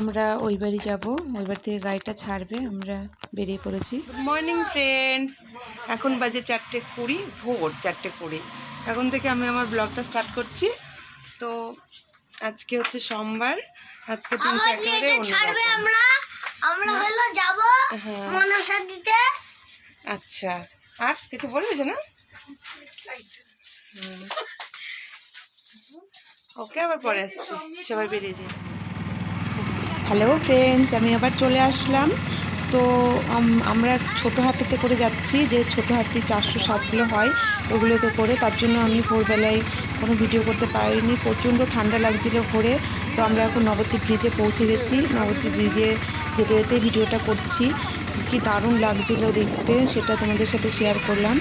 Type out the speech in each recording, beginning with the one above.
আমরা ওই বাড়ি যাব। ওই বাড়ি থেকে গাড়িটা ছাড়বে আমরা বেরিয়ে পড়েছি। গুড মর্নিং ফ্রেন্ডস এখন বাজে চারটে কুড়ি ভোর চারটে কুড়ি। এখন থেকে আমি আমার ব্লগটা স্টার্ট করছি। তো আজকে হচ্ছে সোমবার। আজকে দিনটা আমার একেবারে অন্যরকম। আমরা। আমরা হলো যাব হ্যাঁ। মনসা দিতে। আচ্ছা। আর কিছু বলবে না ওকে আবার পরে আসছি। সবাই বেরিয়ে যাই। হ্যালো ফ্রেন্ডস আমি আবার চলে আসলাম। তো আমরা ছোট হাতিতে করে যাচ্ছি, যে ছোট হাতি চারশো সাতগুলো হয়, ওগুলোতে করে। তার জন্য আমি ভোরবেলায় কোনো ভিডিও করতে পারিনি। প্রচণ্ড ঠান্ডা লাগছিল ভোরে। তো আমরা এখন নবদ্বীপ ব্রিজে পৌঁছে গেছি। নবদ্বীপ ব্রিজে যেতে যেতে ভিডিওটা করছি। কি দারুণ লাগছিল দেখতে, সেটা তোমাদের সাথে শেয়ার করলাম।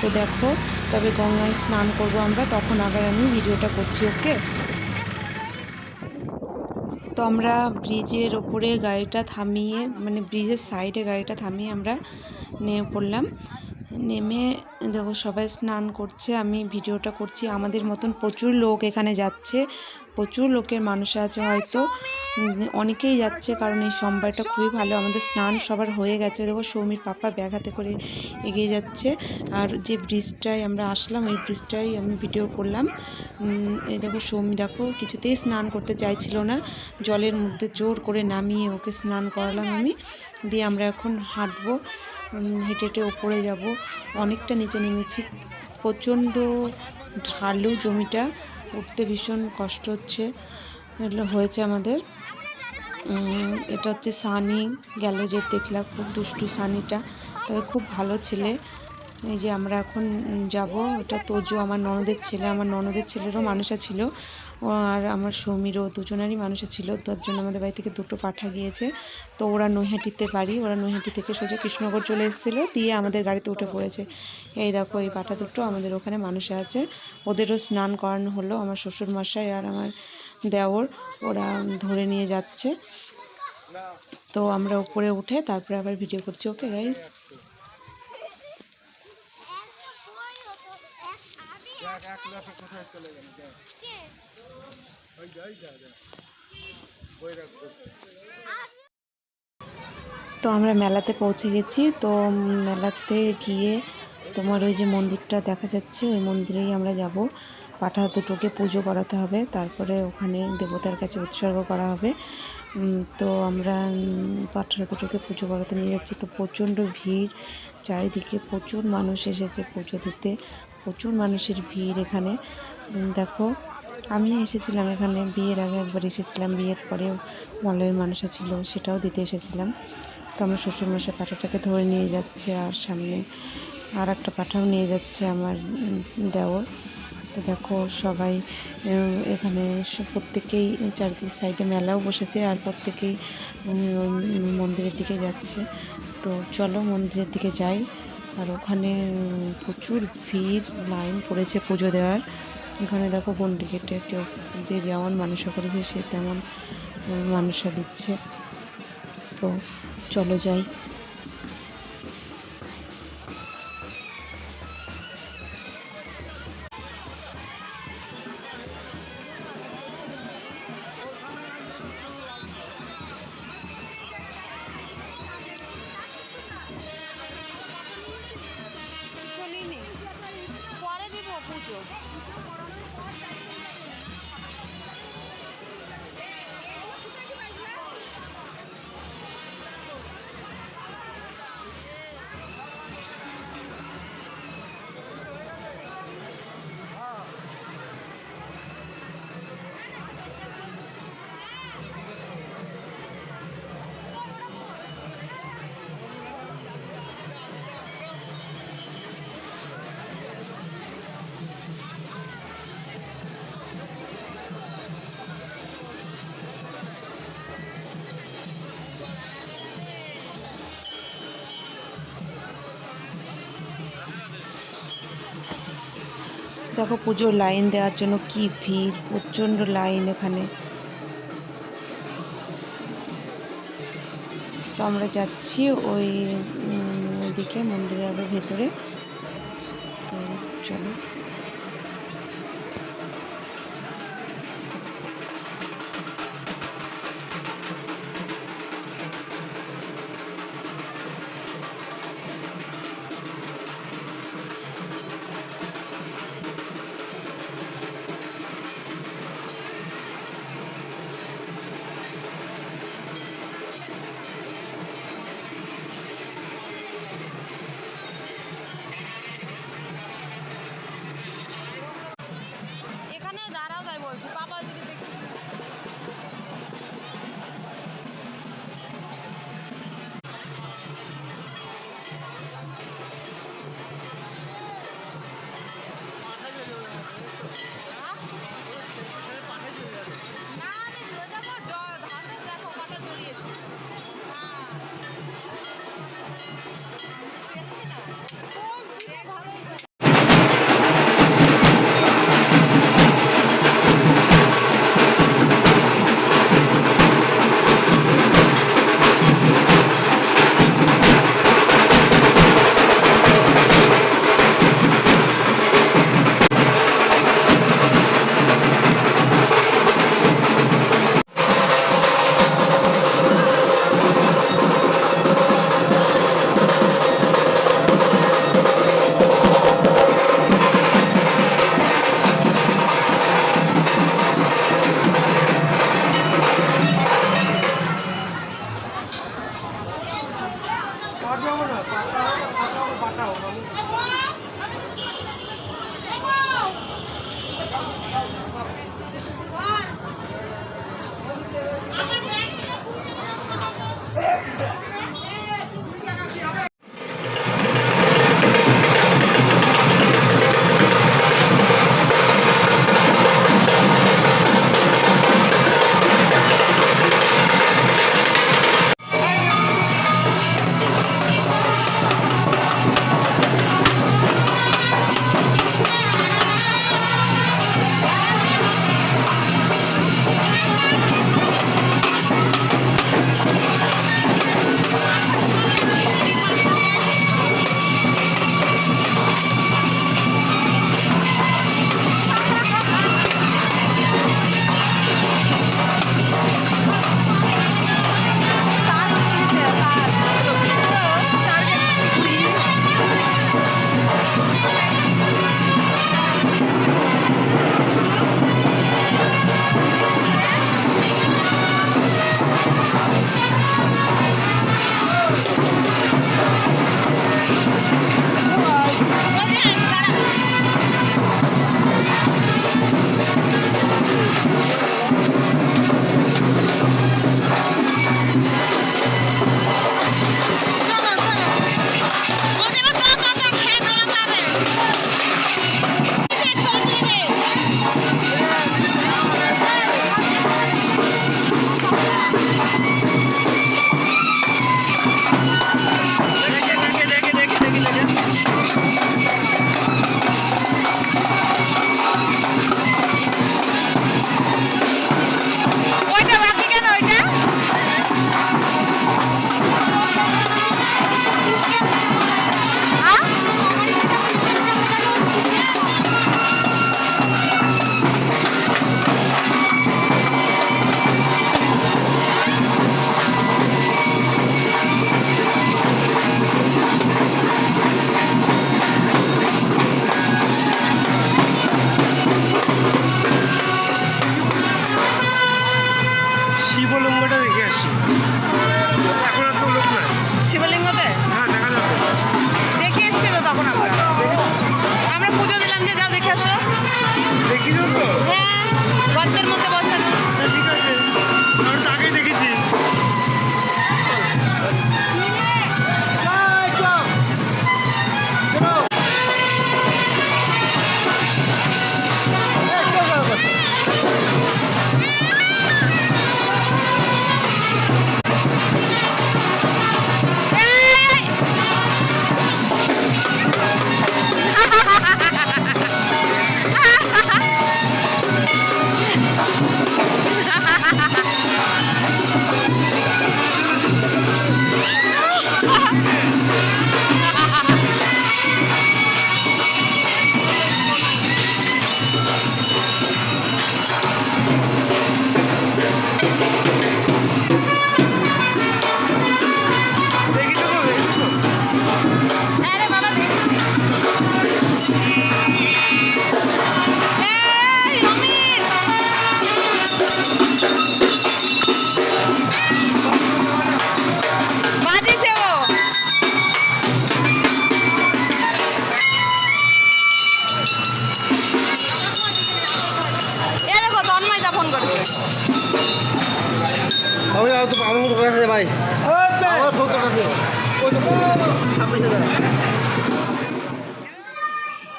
তো দেখো, তবে গঙ্গায় স্নান করব আমরা, তখন আবার আমি ভিডিওটা করছি ওকে তো আমরা ব্রিজের ওপরে গাড়িটা থামিয়ে মানে ব্রিজের সাইডে গাড়িটা থামিয়ে আমরা নেমে পড়লাম। নেমে দেখো সবাই স্নান করছে, আমি ভিডিওটা করছি। আমাদের মতন প্রচুর লোক এখানে যাচ্ছে। প্রচুর লোকের মানুষ আছে হয়তো। অনেকেই যাচ্ছে কারণ এই সোমবারটা খুবই ভালো। আমাদের স্নান সবার হয়ে গেছে। দেখো সৌমির পাপা ব্যাগ হাতে করে এগিয়ে যাচ্ছে। আর যে ব্রিজটায় আমরা আসলাম ওই ব্রিজটাই আমি ভিডিও করলাম। এই দেখো সৌমি, দেখো কিছুতেই স্নান করতে চাইছিল না। জলের মধ্যে জোর করে নামিয়ে ওকে স্নান করালাম আমি। দিয়ে আমরা এখন হাঁটবো। হেঁটে হেঁটে ওপরে যাব। অনেকটা নিচে নেমেছি। প্রচণ্ড ঢালু জমিটা। উঠতে ভীষণ কষ্ট হচ্ছে। এগুলো হয়েছে আমাদের। এটা হচ্ছে সানি, গেল যে দেখলাম খুব দুষ্টু সানিটা। তবে খুব ভালো ছেলে। এই যে আমরা এখন যাব, এটা তোজো, আমার ননদের ছেলে, আমার ননদের ছেলেরও মানুষা ছিল আর আমার সমীরও দুজনেরই মানুষা ছিল তার জন্য আমাদের বাড়ি থেকে দুটো পাঠা গিয়েছে। তো ওরা নৈহাটিতে বাড়ি, ওরা নৈহাটি থেকে সোজা কৃষ্ণনগর চলে এসেছিল, দিয়ে আমাদের গাড়িতে উঠে পড়েছে। এই দেখো, এই পাঠা দুটো আমাদের ওখানে মানুষে আছে। ওদেরও স্নান করানো হলো, আমার শ্বশুর মশাই আর আমার দেওর, ওরা ধরে নিয়ে যাচ্ছে। তো আমরা উপরে উঠে তারপরে আবার ভিডিও করছি। ওকে তো আমরা মেলাতে পৌঁছে গেছি। তো মেলাতে গিয়ে তোমার ওই যে মন্দিরটা দেখা যাচ্ছে ওই মন্দিরেই আমরা যাব। পাঠা দুটোকে পুজো করাতে হবে তারপরে ওখানে দেবতার কাছে উৎসর্গ করা হবে। তো আমরা পাঠা দুটোকে পুজো করাতে নিয়ে যাচ্ছি। তো প্রচণ্ড ভিড় চারিদিকে প্রচুর মানুষ এসেছে পুজো দিতে। প্রচুর মানুষের ভিড় এখানে। দেখো আমি এসেছিলাম এখানে। বিয়ের আগে একবার এসেছিলাম, বিয়ের পরেও মলের মানুষ ছিল, সেটাও দিতে এসেছিলাম। তো আমার শ্বশুরমশাই পাঠাটাকে ধরে নিয়ে যাচ্ছে আর সামনে আর একটা পাঠাও নিয়ে যাচ্ছে আমার দেওর। তো দেখো, সবাই এখানে প্রত্যেকেই চারদিক সাইডে মেলাও বসেছে আর প্রত্যেকেই মন্দিরের দিকে যাচ্ছে। তো চলো মন্দিরের দিকে যাই। আর ওখানে প্রচুর ভিড়, লাইন পড়েছে পুজো দেওয়ার। এখানে দেখো কোন টিকিটে কেউ যে যেমন মানুষা করেছে, সে তেমন মানুষা দিচ্ছে। তো চলো যাই। দেখো পুজোর লাইন দেওয়ার জন্য কি ভিড়, প্রচণ্ড লাইন এখানে। তো আমরা যাচ্ছি ওই দিকে মন্দিরের ভেতরে। তো চলো।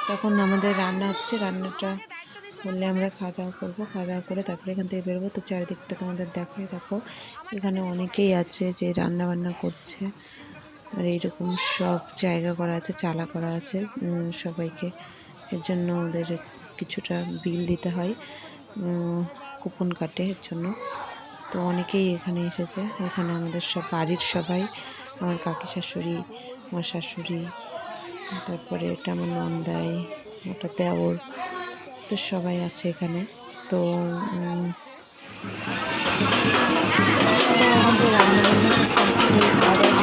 তখন আমাদের রান্না হচ্ছে রান্নাটা করলে আমরা খাওয়া দাওয়া করব। খাওয়া দাওয়া করে তারপরে এখান থেকে বেরোবো। তো চারিদিকটা তোমাদের দেখে দেখো এখানে অনেকেই আছে যে রান্না বান্না করছে। আর এইরকম সব জায়গা করা আছে চালা করা আছে। সবাইকে এর জন্য ওদের কিছুটা বিল দিতে হয়। কুপন কাটে এর জন্য। তো অনেকেই এখানে এসেছে। এখানে আমাদের সব বাড়ির সবাই। আমার কাকি শাশুড়ি, আমার শাশুড়ি, তারপরে এটা আমার নন্দাই ওটা দেওর, তো সবাই আছে এখানে। তো আমাদের সব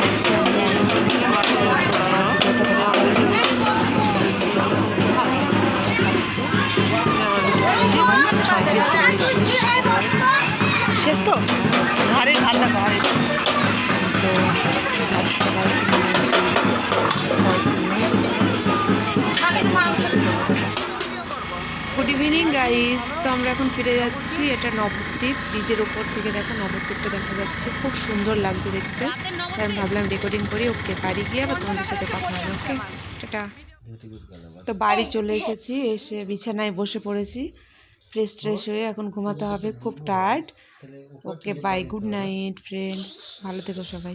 গাইস তো আমরা এখন ফিরে যাচ্ছি। এটা নবদ্বীপ ব্রিজের ওপর থেকে দেখো নবদ্বীপটা দেখা যাচ্ছে। খুব সুন্দর লাগছে দেখতে। তাই আমি ভাবলাম রেকর্ডিং করি, ওকে বাড়ি গিয়ে আবার তোমাদের সাথে কথা হবে, ওকে? টাটা। তো বাড়ি চলে এসেছি, এসে বিছানায় বসে পড়েছি। ফ্রেশ ট্রেশ হয়ে এখন ঘুমাতে হবে, খুব tired okay bye good night friend ভালো থেকো সবাই।